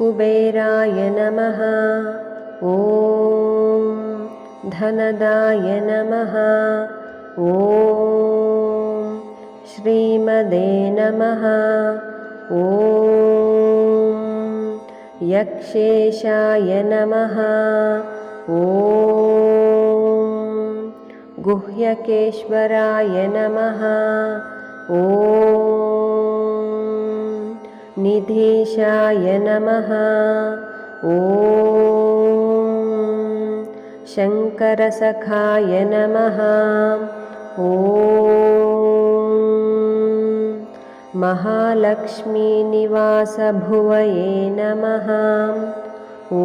कुबेराय नमः। ॐ धनदाय नमः। ॐ श्रीमदे नमः। ॐ यक्षेशाय नमः। ॐ गुह्यकेश्वराय नमः। ॐ निधीशाय नमः। ॐ शङ्करसखाय नमः। ॐ महालक्ष्मीनिवासभुवये नमः। ॐ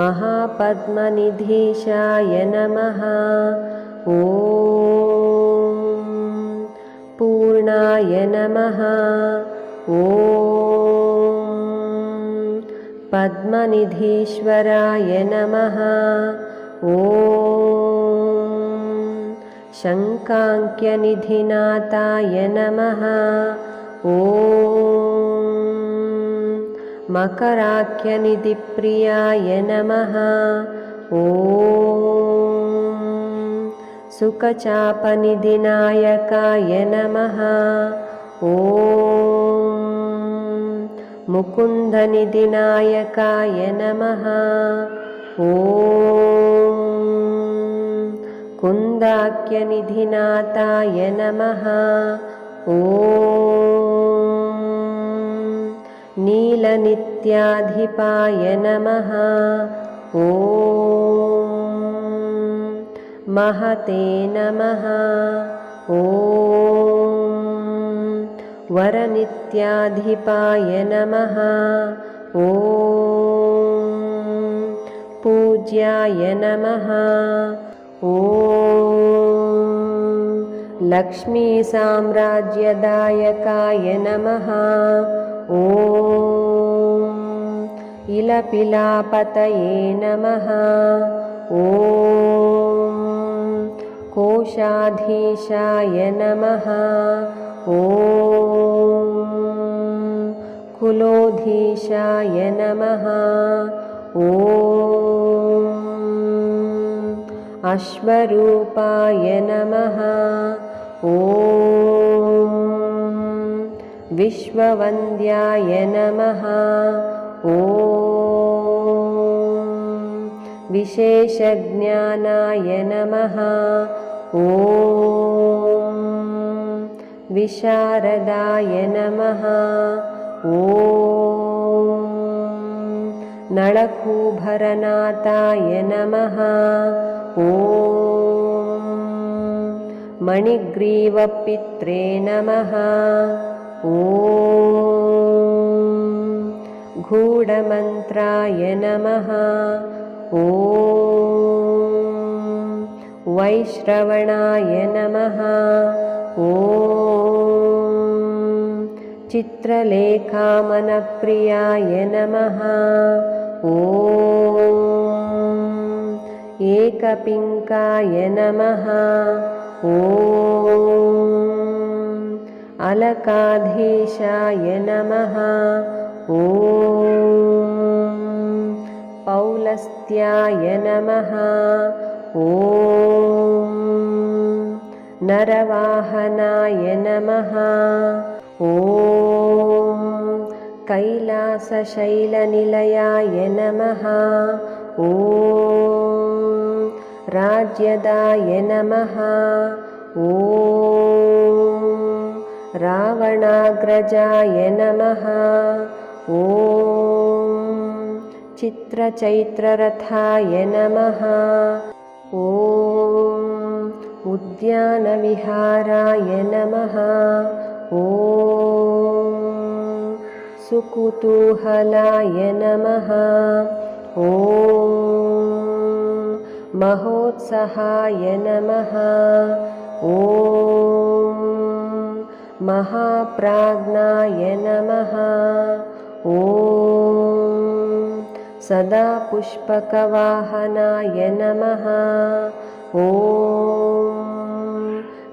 महापद्मनिधीशाय नमः। ॐ पूर्णाय नमः। ॐ पद्मनिधीश्वराय नमः। ॐ शङ्काङ्क्यनिधिनाथाय नमः। मकराख्यनिधिप्रियाय नमः। ॐ सुखचापनिधिनायकाय नमः। ॐ मुकुन्दनिधिनायकाय नमः। ॐ कुन्दाख्यनिधिनाथाय नमः। ॐ नीलनित्याधिपाय नमः। ॐ महते नमः। ॐ वरनित्याधिपाय नमः। ॐ पूज्याय नमः। ॐ लक्ष्मीसाम्राज्यदायकाय नमः। ॐ इलपिलापतये नमः। ॐ कोशाधीशाय नमः। ॐ कुलोधीशाय नमः। ॐ अश्वरूपाय नमः। ॐ विश्ववन्द्याय नमः। ॐ विशेषज्ञानाय नमः ॐ विशारदाय नमः। ॐ नळकूभरनाथाय नमः। ॐ मणिग्रीवपित्रे नमः। ॐ गूढमन्त्राय नमः। ॐ वैश्रवणाय नमः। ॐ चित्रलेखामनप्रियाय नमः। ॐ एकपिङ्काय नमः। ॐ अलकाधीशाय नमः। ॐ पौलस्त्याय नमः। ॐ नरवाहनाय नमः। ॐ कैलासशैलनिलयाय नमः। ॐ राज्यदाय नमः। ॐ रावणाग्रजाय नमः। ॐ चित्रचैत्ररथाय नमः। ॐ उद्यानविहाराय नमः। ॐ सुकुतूहलाय नमः। ॐ महोत्सहाय नमः। ॐ महाप्राज्ञाय नमः। ॐ सदा पुष्पकवाहनाय नमः। ॐ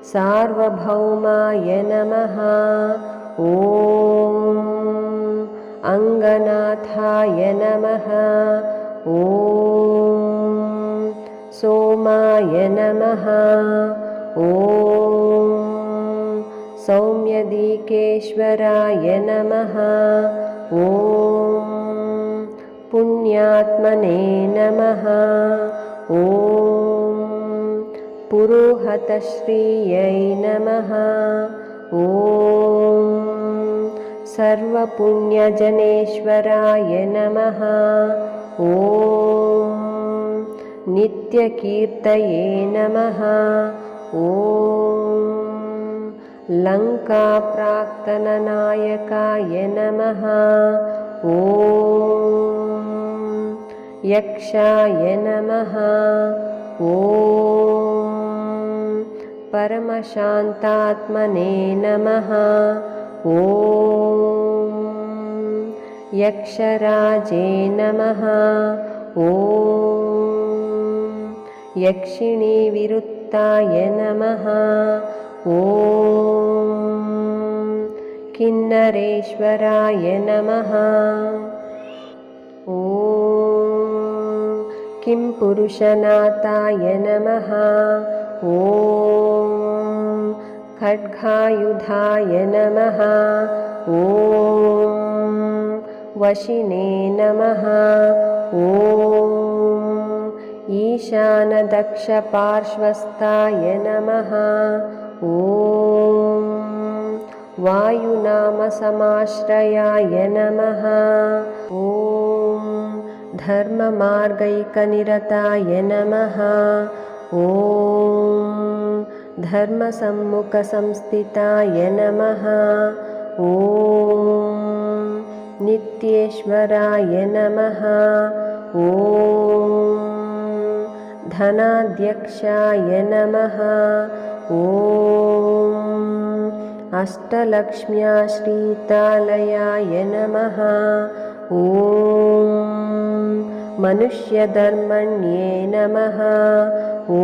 सार्वभौमाय नमः। ॐ अङ्गनाथाय नमः। ॐ सोमाय नमः। ॐ सौम्यदीकेश्वराय नमः। ॐ पुण्यात्मने नमः। ॐ पुरोहतश्रियै नमः। ॐ सर्वपुण्यजनेश्वराय नमः। ॐ नित्यकीर्तये नमः। ॐ लङ्काप्राक्तननायकाय नमः। ॐ यक्षाय नमः। ॐ परमशान्तात्मने नमः। ॐ यक्षराजे नमः। ॐ यक्षिणीविरुत्ताय नमः। ॐ किन्नरेश्वराय नमः। ॐ किं पुरुषनाथाय नमः? ॐ खड्गायुधाय नमः। ॐ वशिने नमः। ॐ ईशानदक्षपार्श्वस्थाय नमः। ॐ वायुनामसमाश्रयाय नमः। ॐ धर्ममार्गैकनिरताय नमः। ॐ धर्मसम्मुखसंस्थिताय नमः। ॐ नित्येश्वराय नमः। ॐ धनाध्यक्षाय नमः। ॐ अष्टलक्ष्म्याश्रितालयाय नमः। ॐ मनुष्यधर्मण्ये नमः। ॐ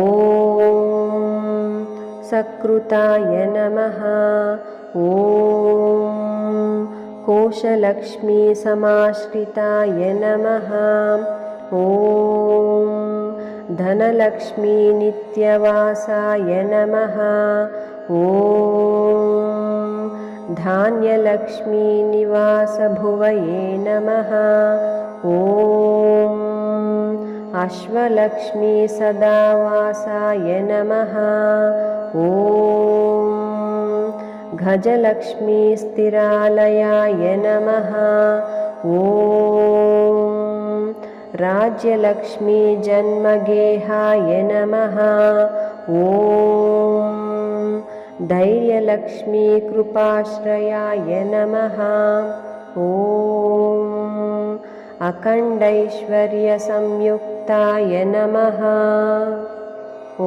सकृताय नमः। ॐ कोशलक्ष्मीसमाश्रिताय नमः। ॐ धनलक्ष्मीनित्यवासाय नमः। ॐ धान्यलक्ष्मीनिवासभुवये नमः। ॐ अश्वलक्ष्मीसदावासाय नमः। ॐ गजलक्ष्मीस्थिरालयाय नमः। ॐ राज्यलक्ष्मीजन्मगेहाय नमः। ॐ धैर्यलक्ष्मीकृपाश्रयाय नमः। ॐ अखण्डैश्वर्यसंयुक्ताय नमः। ॐ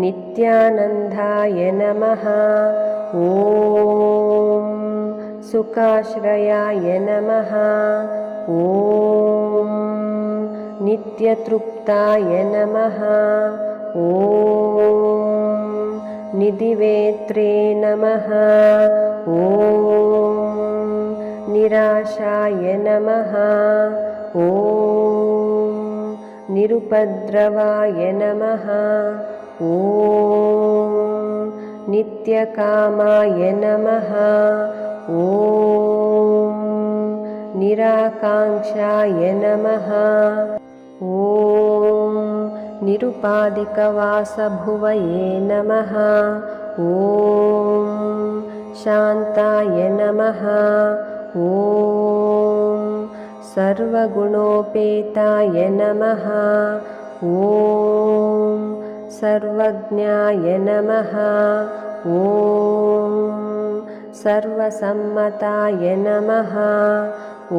नित्यानन्दाय नमः। ॐ सुखाश्रयाय नमः। ॐ नित्यतृप्ताय नमः। ॐ निधिवेत्रे नमः। ॐ निराशाय नमः। ॐ निरुपद्रवाय नमः। ॐ नित्यकामाय नमः। ॐ निराकाङ्क्षाय नमः निरुपाधिकवासभुवये नमः। ॐ शान्ताय नमः। ॐ सर्वगुणोपेताय नमः। ॐ सर्वज्ञाय नमः। ॐ सर्वसम्मताय नमः। ॐ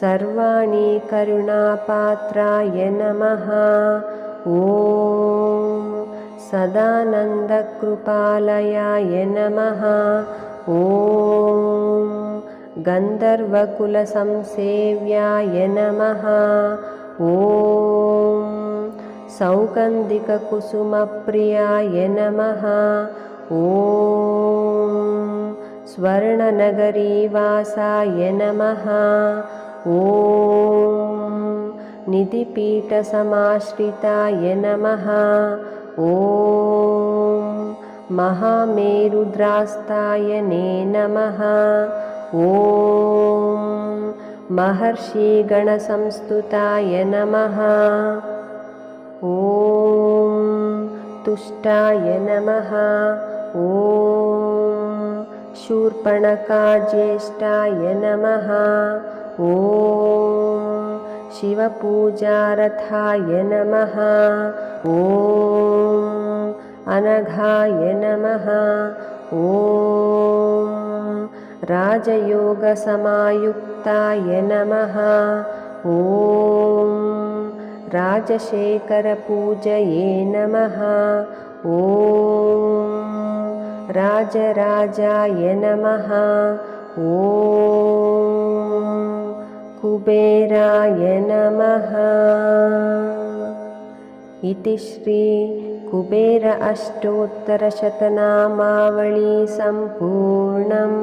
सर्वाणि करुणापात्राय नमः। ॐ सदानन्दकृपालयाय नमः। ॐ गन्धर्वकुलसंसेव्याय नमः। ॐ सौगन्धिककुसुमप्रियाय नमः। ॐ स्वर्णनगरीवासाय नमः ॐ निधिपीठसमाश्रिताय नमः। ॐ महामेरुद्रास्तायने नमः। ॐ महर्षिगणसंस्तुताय नमः। ॐ तुष्टाय नमः। ॐ शूर्पणकाज्येष्ठाय नमः ॐ शिवपूजारथाय नमः। ॐ अनघाय नमः। ॐ राजयोगसमायुक्ताय नमः। ॐ राजशेखरपूजये नमः। ॐ राजराजाय नमः। ॐ कुबेराय नमः। इति श्रीकुबेर अष्टोत्तरशतनामावळी सम्पूर्णम्